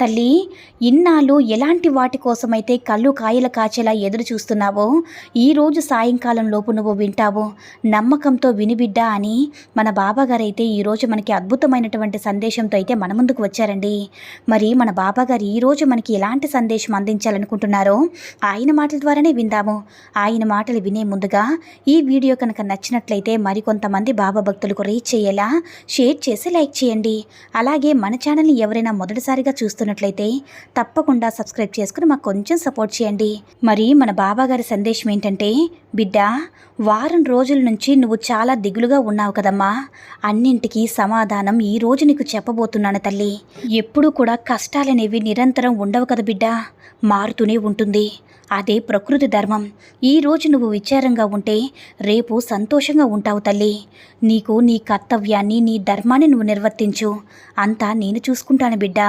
తల్లి ఇన్నాళ్ళు ఎలాంటి వాటి కోసమైతే కళ్ళు కాయల కాచేలా ఎదురు చూస్తున్నావో ఈరోజు సాయంకాలం లోపు నువ్వు వింటావు? నమ్మకంతో వినిబిడ్డా అని మన బాబాగారైతే ఈరోజు మనకి అద్భుతమైనటువంటి సందేశంతో అయితే మన ముందుకు వచ్చారండి. మరి మన బాబాగారు ఈరోజు మనకి ఎలాంటి సందేశం అందించాలనుకుంటున్నారో ఆయన మాటల ద్వారానే విందాము. ఆయన మాటలు వినే ముందుగా ఈ వీడియో కనుక నచ్చినట్లయితే మరికొంతమంది బాబా భక్తులకు రీచ్ చేయేలా షేర్ చేసి లైక్ చేయండి. అలాగే మన ఛానల్ని ఎవరైనా మొదటిసారిగా చూస్తున్నట్లయితే తప్పకుండా సబ్స్క్రైబ్ చేసుకుని మాకు కొంచెం సపోర్ట్ చేయండి. మరి మన బాబా గారి సందేశం ఏంటంటే బిడ్డ వారం రోజుల నుంచి నువ్వు చాలా దిగులుగా ఉన్నావు కదమ్మా. అన్నింటికీ సమాధానం ఈ రోజు నీకు చెప్పబోతున్నాను తల్లి. ఎప్పుడూ కూడా కష్టాలనేవి నిరంతరం ఉండవు కదా బిడ్డ. మారుతూనే ఉంటుంది. అదే ప్రకృతి ధర్మం. ఈ రోజు నువ్వు విచారంగా ఉంటే రేపు సంతోషంగా ఉంటావు తల్లి. నీకు నీ కర్తవ్యాన్ని నీ ధర్మాన్ని నువ్వు నిర్వర్తించు. అంతా నేను చూసుకుంటాను బిడ్డ.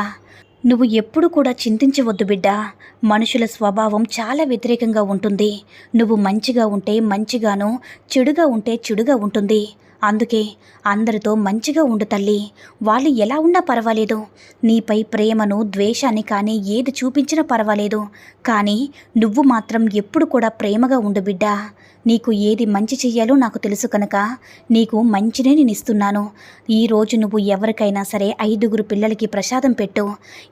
నువ్వు ఎప్పుడు కూడా చింతించవద్దు బిడ్డా. మనుషుల స్వభావం చాలా వ్యతిరేకంగా ఉంటుంది. నువ్వు మంచిగా ఉంటే మంచిగాను చెడుగా ఉంటే చెడుగా ఉంటుంది. అందుకే అందరితో మంచిగా ఉండు తల్లి. వాళ్ళు ఎలా ఉన్నా పర్వాలేదు. నీపై ప్రేమను ద్వేషాన్ని కానీ ఏది చూపించినా పర్వాలేదు. కానీ నువ్వు మాత్రం ఎప్పుడు కూడా ప్రేమగా ఉండు బిడ్డ. నీకు ఏది మంచి చెయ్యాలో నాకు తెలుసు కనుక నీకు మంచినే నేను ఇస్తున్నాను. ఈరోజు నువ్వు ఎవరికైనా సరే ఐదుగురు పిల్లలకి ప్రసాదం పెట్టు.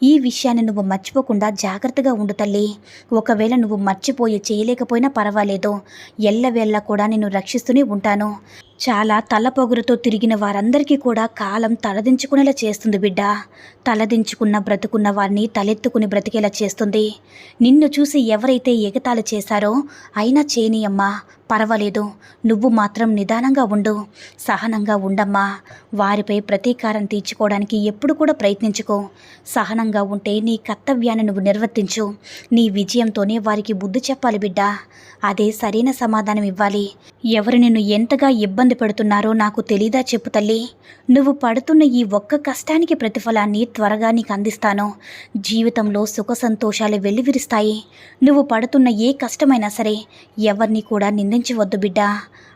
ఈ విషయాన్ని నువ్వు మర్చిపోకుండా జాగ్రత్తగా ఉండు తల్లి. ఒకవేళ నువ్వు మర్చిపోయి చేయలేకపోయినా పర్వాలేదు. ఎల్లవేళ్ళ కూడా నేను రక్షిస్తూనే ఉంటాను. చాలా తలపొగరుతో తిరిగిన వారందరికీ కూడా కాలం తలదించుకునేలా చేస్తుంది బిడ్డ. తలదించుకున్న బ్రతుకున్న వారిని తలెత్తుకుని బ్రతికేలా చేస్తుంది. నిన్ను చూసి ఎవరైతే ఎగతాళి చేశారో అయినా చేయనీయమ్మా పర్వాలేదు. నువ్వు మాత్రం నిదానంగా ఉండు సహనంగా ఉండమ్మా. వారిపై ప్రతీకారం తీర్చుకోవడానికి ఎప్పుడు కూడా ప్రయత్నించుకో. సహనంగా ఉంటే నీ కర్తవ్యాన్ని నువ్వు నిర్వర్తించు. నీ విజయంతోనే వారికి బుద్ధి చెప్పాలి బిడ్డ. అదే సరైన సమాధానం ఇవ్వాలి. ఎవరు నిన్ను ఎంతగా ఇబ్బంది పడుతున్నారో నాకు తెలీదా చెప్పు తల్లి. నువ్వు పడుతున్న ఈ ఒక్క కష్టానికి ప్రతిఫలాన్ని త్వరగా నీకు అందిస్తాను. జీవితంలో సుఖ సంతోషాలు వెల్లివిరుస్తాయి. నువ్వు పడుతున్న ఏ కష్టమైనా సరే ఎవరిని కూడా నిందించవద్దు బిడ్డ.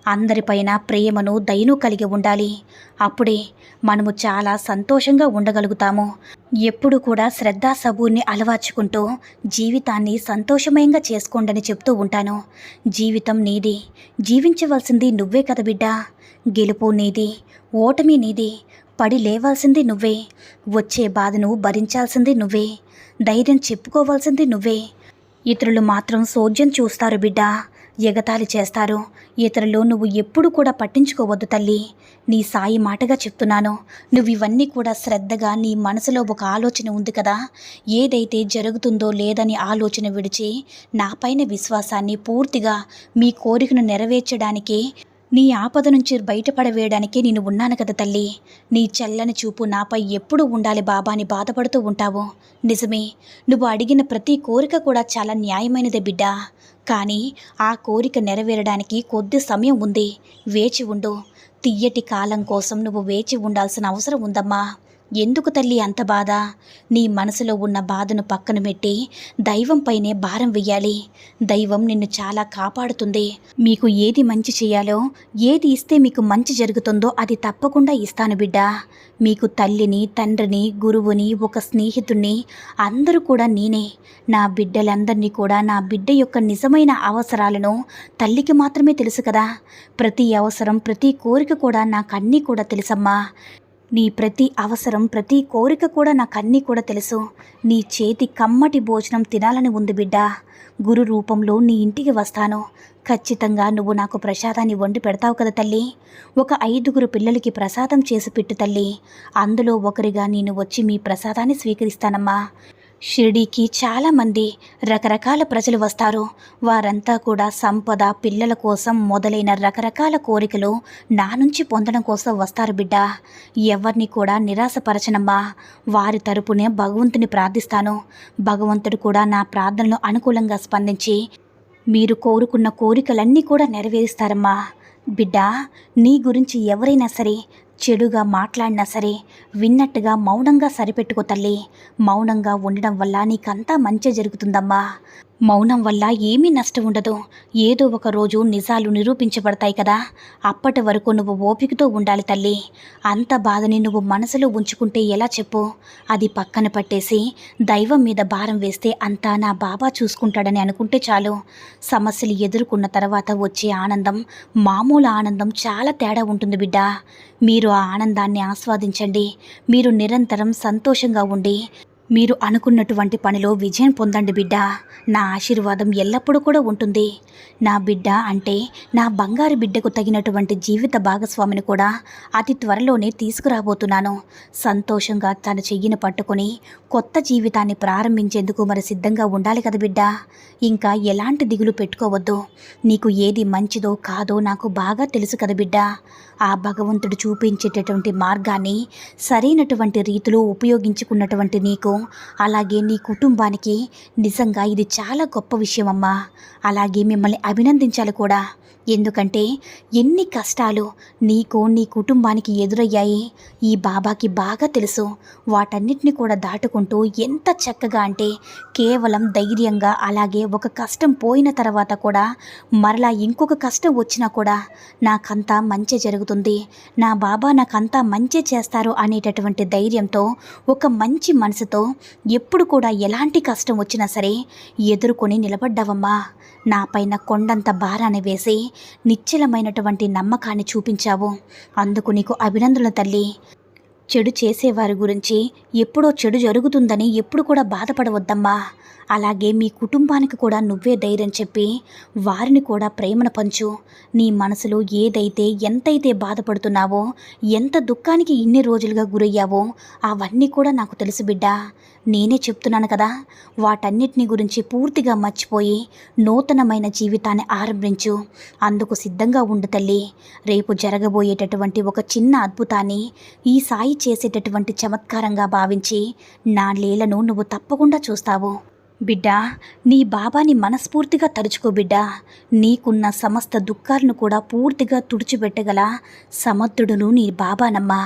అందరిపైన ప్రేమను దయను కలిగి ఉండాలి. అప్పుడే మనము చాలా సంతోషంగా ఉండగలుగుతాము. ఎప్పుడు కూడా శ్రద్ధా సబూర్ని అలవర్చుకుంటూ జీవితాన్ని సంతోషమయంగా చేసుకోండని చెప్తూ ఉంటాను. జీవితం నీది. జీవించవలసింది నువ్వే కదా బిడ్డ. గెలుపు నీది. ఓటమి నీది. పడి లేవాల్సింది నువ్వే. వచ్చే బాధను భరించాల్సింది నువ్వే. ధైర్యం చెప్పుకోవాల్సింది నువ్వే. ఇతరులు మాత్రం సోద్యం చూస్తారు బిడ్డా. ఎగతాళి చేస్తారు. ఇతరులు నువ్వు ఎప్పుడు కూడా పట్టించుకోవద్దు తల్లి. నీ సాయి మాటగా చెప్తున్నాను. నువ్వు ఇవన్నీ కూడా శ్రద్ధగా నీ మనసులో ఒక ఆలోచన ఉంది కదా. ఏదైతే జరుగుతుందో లేదని ఆలోచన విడిచి నాపైన విశ్వాసాన్ని పూర్తిగా మీ కోరికను నెరవేర్చడానికి నీ ఆపద నుంచి బయటపడవేయడానికే నేను ఉన్నాను కదా తల్లి. నీ చల్లని చూపు నాపై ఎప్పుడు ఉండాలి బాబా అని బాధపడుతూ ఉంటావు. నిజమే నువ్వు అడిగిన ప్రతి కోరిక కూడా చాలా న్యాయమైనదే బిడ్డా. కానీ ఆ కోరిక నెరవేరడానికి కొద్ది సమయం ఉంది. వేచి ఉండు. తియ్యటి కాలం కోసం నువ్వు వేచి ఉండాల్సిన అవసరం ఉందమ్మా. ఎందుకు తల్లి అంత బాధ? నీ మనసులో ఉన్న బాధను పక్కన పెట్టి దైవంపైనే భారం వెయ్యాలి. దైవం నిన్ను చాలా కాపాడుతుంది. మీకు ఏది మంచి చేయాలో ఏది ఇస్తే మీకు మంచి జరుగుతుందో అది తప్పకుండా ఇస్తాను బిడ్డ. మీకు తల్లిని తండ్రిని గురువుని ఒక స్నేహితుణ్ణి అందరూ కూడా నేనే. నా బిడ్డలందరినీ కూడా నా బిడ్డ యొక్క నిజమైన అవసరాలను తల్లికి మాత్రమే తెలుసు కదా. ప్రతి అవసరం ప్రతి కోరిక కూడా నాకు అన్నీ కూడా తెలుసమ్మా. నీ ప్రతి అవసరం ప్రతి కోరిక కూడా నాకు అన్నీ కూడా తెలుసు. నీ చేతి కమ్మటి భోజనం తినాలని ఉంది బిడ్డ. గురు రూపంలో నీ ఇంటికి వస్తాను. ఖచ్చితంగా నువ్వు నాకు ప్రసాదాన్ని వండి పెడతావు కదా తల్లి. ఒక ఐదుగురు పిల్లలకి ప్రసాదం చేసి పెట్టు తల్లి. అందులో ఒకరిగా నేను వచ్చి మీ ప్రసాదాన్ని స్వీకరిస్తానమ్మా. షిరిడీకి చాలామంది రకరకాల ప్రజలు వస్తారు. వారంతా కూడా సంపద పిల్లల కోసం మొదలైన రకరకాల కోరికలు నా నుంచి పొందడం కోసం వస్తారు బిడ్డ. ఎవరిని కూడా నిరాశపరచనమ్మా. వారి తరపునే భగవంతుని ప్రార్థిస్తాను. భగవంతుడు కూడా నా ప్రార్థనలు అనుకూలంగా స్పందించి మీరు కోరుకున్న కోరికలన్నీ కూడా నెరవేరుస్తారమ్మా. బిడ్డా నీ గురించి ఎవరైనా సరే చెడుగా మాట్లాడినా సరే విన్నట్టుగా మౌనంగా సరిపెట్టుకో తల్లి. మౌనంగా ఉండడం వల్ల నీకంతా మంచి జరుగుతుందమ్మా. మౌనం వల్ల ఏమీ నష్టం ఉండదు. ఏదో ఒక రోజు నిజాలు నిరూపించబడతాయి కదా. అప్పటి వరకు నువ్వు ఓపికతో ఉండాలి తల్లి. అంత బాధని నువ్వు మనసులో ఉంచుకుంటే ఎలా చెప్పు? అది పక్కన పట్టేసి దైవం మీద భారం వేస్తే అంతా నా బాబా చూసుకుంటాడని అనుకుంటే చాలు. సమస్యలు ఎదుర్కొన్న తర్వాత వచ్చే ఆనందం మామూలు ఆనందం చాలా తేడా ఉంటుంది బిడ్డ. మీరు ఆ ఆనందాన్ని ఆస్వాదించండి. మీరు నిరంతరం సంతోషంగా ఉండి మీరు అనుకున్నటువంటి పనిలో విజయం పొందండి బిడ్డ. నా ఆశీర్వాదం ఎల్లప్పుడూ కూడా ఉంటుంది. నా బిడ్డ అంటే నా బంగారు బిడ్డకు తగినటువంటి జీవిత భాగస్వామిని కూడా అతి త్వరలోనే తీసుకురాబోతున్నాను. సంతోషంగా తన చెయ్యిని పట్టుకొని కొత్త జీవితాన్ని ప్రారంభించేందుకు మరి సిద్ధంగా ఉండాలి కదా బిడ్డ. ఇంకా ఎలాంటి దిగులు పెట్టుకోవద్దు. నీకు ఏది మంచిదో కాదో నాకు బాగా తెలుసు కదా బిడ్డ. ఆ భగవంతుడు చూపించేటటువంటి మార్గాన్ని సరైనటువంటి రీతిలో ఉపయోగించుకున్నటువంటి నీకు అలాగే నీ కుటుంబానికి నిజంగా ఇది చాలా గొప్ప విషయం అమ్మా అలాగే మిమ్మల్ని అభినందించాలి కూడా. ఎందుకంటే ఎన్ని కష్టాలు నీకు నీ కుటుంబానికి ఎదురయ్యాయి ఈ బాబాకి బాగా తెలుసు. వాటన్నిటిని కూడా దాటుకుంటూ ఎంత చక్కగా అంటే కేవలం ధైర్యంగా అలాగే ఒక కష్టం పోయిన తర్వాత కూడా మరలా ఇంకొక కష్టం వచ్చినా కూడా నాకంతా మంచి జరుగుతుంది. నా బాబా నాకంతా మంచి చేస్తారు అనేటటువంటి ధైర్యంతో ఒక మంచి మనసుతో ఎప్పుడు కూడా ఎలాంటి కష్టం వచ్చినా సరే ఎదుర్కొని నిలబడ్డావమ్మా. నా పైన కొండంత భారాన్ని వేసి నిశ్చలమైనటువంటి నమ్మకాన్ని చూపించావు. అందుకు నీకు అభినందనలు తల్లి. చెడు చేసేవారి గురించి ఎప్పుడో చెడు జరుగుతుందని ఎప్పుడు కూడా బాధపడవద్దమ్మా. అలాగే మీ కుటుంబానికి కూడా నువ్వే ధైర్యం చెప్పి వారిని కూడా ప్రేమను పంచు. నీ మనసులో ఏదైతే ఎంతైతే బాధపడుతున్నావో ఎంత దుఃఖానికి ఇన్ని రోజులుగా గురయ్యావో అవన్నీ కూడా నాకు తెలుసు బిడ్డ. నేనే చెప్తున్నాను కదా వాటన్నిటిని గురించి పూర్తిగా మర్చిపోయి నూతనమైన జీవితాన్ని ఆరంభించు. అందుకు సిద్ధంగా ఉండు తల్లి. రేపు జరగబోయేటటువంటి ఒక చిన్న అద్భుతాన్ని ఈ సాయి చేసేటటువంటి చమత్కారంగా భావించి నా లీలను నువ్వు తప్పకుండా చూస్తావు. బిడ్డా నీ బాబాని మనస్ఫూర్తిగా తలుచుకో బిడ్డా. నీకున్న సమస్త దుఃఖాలను కూడా పూర్తిగా తుడిచిపెట్టగల సమర్థుడును నీ బాబానమ్మా.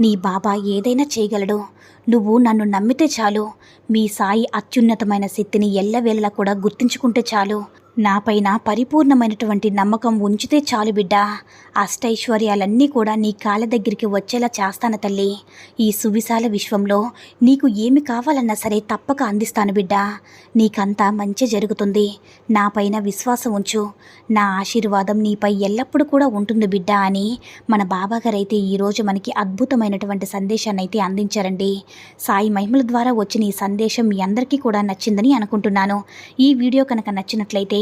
నీ బాబా ఏదైనా చేయగలడు. నువ్వు నన్ను నమ్మితే చాలు. మీ సాయి అత్యున్నతమైన శక్తిని ఎల్లవేళలా కూడా గుర్తుంచుకుంటే చాలు. నాపైన పరిపూర్ణమైనటువంటి నమ్మకం ఉంచితే చాలు బిడ్డ. అష్టైశ్వర్యాలన్నీ కూడా నీ కాళ్ళ దగ్గరికి వచ్చేలా చేస్తాను తల్లి. ఈ సువిశాల విశ్వంలో నీకు ఏమి కావాలన్నా సరే తప్పక అందిస్తాను బిడ్డ. నీకంతా మంచి జరుగుతుంది. నాపైన విశ్వాసం ఉంచు. నా ఆశీర్వాదం నీపై ఎల్లప్పుడూ కూడా ఉంటుంది బిడ్డ అని మన బాబాగారైతే ఈరోజు మనకి అద్భుతమైనటువంటి సందేశాన్ని అయితే అందించారండి. సాయి మహిమల ద్వారా వచ్చిన ఈ సందేశం మీ అందరికీ కూడా నచ్చిందని అనుకుంటున్నాను. ఈ వీడియో కనుక నచ్చినట్లయితే